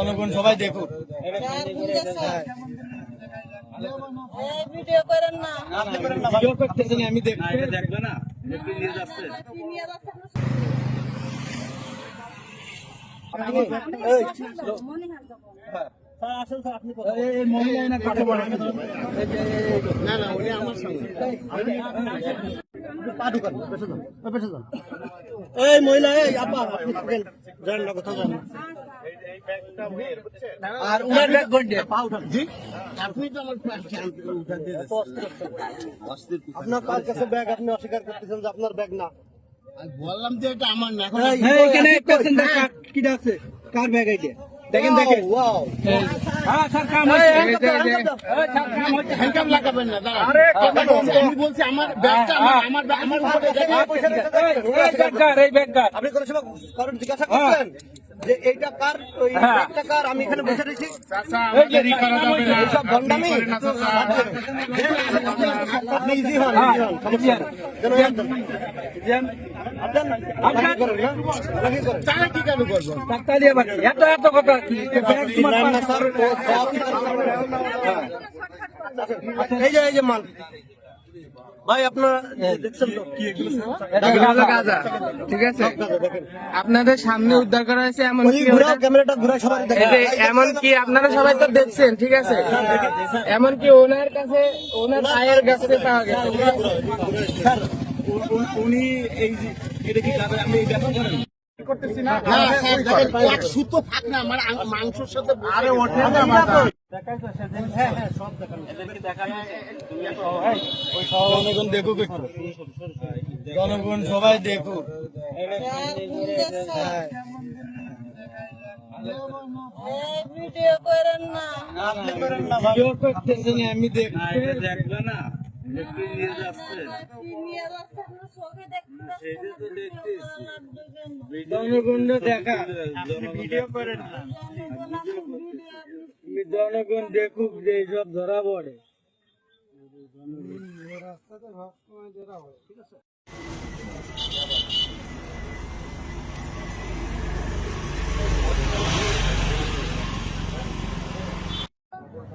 জনগণ সবাই দেখুক। না না ভিডিও করতেছেন আমি দেখব না। দেখবে নিয়ে যাচ্ছে নিয়ে যাচ্ছেন এই মহিলা না এই আপা আপনি থাকেন। যান না কোথাও যান না। আর উনার ব্যাগ গন্ডে পা উঠান জি আপনি তো আমার হচ্ছে। আপনার কার কাছে ব্যাগ আপনি অস্বীকার করতেছেন যে আপনার ব্যাগ না বললাম যে এটা আমার না এখন এই, একটা কিটা আছে কার ব্যাগ এইটা দেখেন দেখেন ওয়াও হ্যান্ডকাম লাগাবেন না দাঁড়ান। আমি বলছি আমার ব্যাগটা আমার আমার আমার উপরে দেখেন। আপনি কোনো সময় কারণ জিজ্ঞাসা করছেন যে এইটা কার ওই ব্যাগটা কার? আমি এখানে বসে রয়েছি। এইসব ভণ্ডামি আপনি ইজি হন যে এই যে মাল। ভাই আপনারা দেখছেন ঠিক আছে? আপনাদের সামনে উদ্ধার করা হয়েছে এমন ক্যামেরাটা কি আপনারা সবাই তো দেখছেন ঠিক আছে? এমন কি ওনার কাছে ওনার পায়ের কাছে পাওয়া গেছে। উনি এই এটা কি আমি ব্যাপার করেন না। সুতো থাক না আমার মাংসের সাথে আরে ওঠে জনগণ সবাই দেখুক। হ্যাঁ। করেন না। আপনি করেন না ভিডিও করতেছেন। আমি দেখব না। জনগণ দেখুক যে এইসব ধরা পড়ে রাস্তাতে সব সময় ধরা হয় ঠিক আছে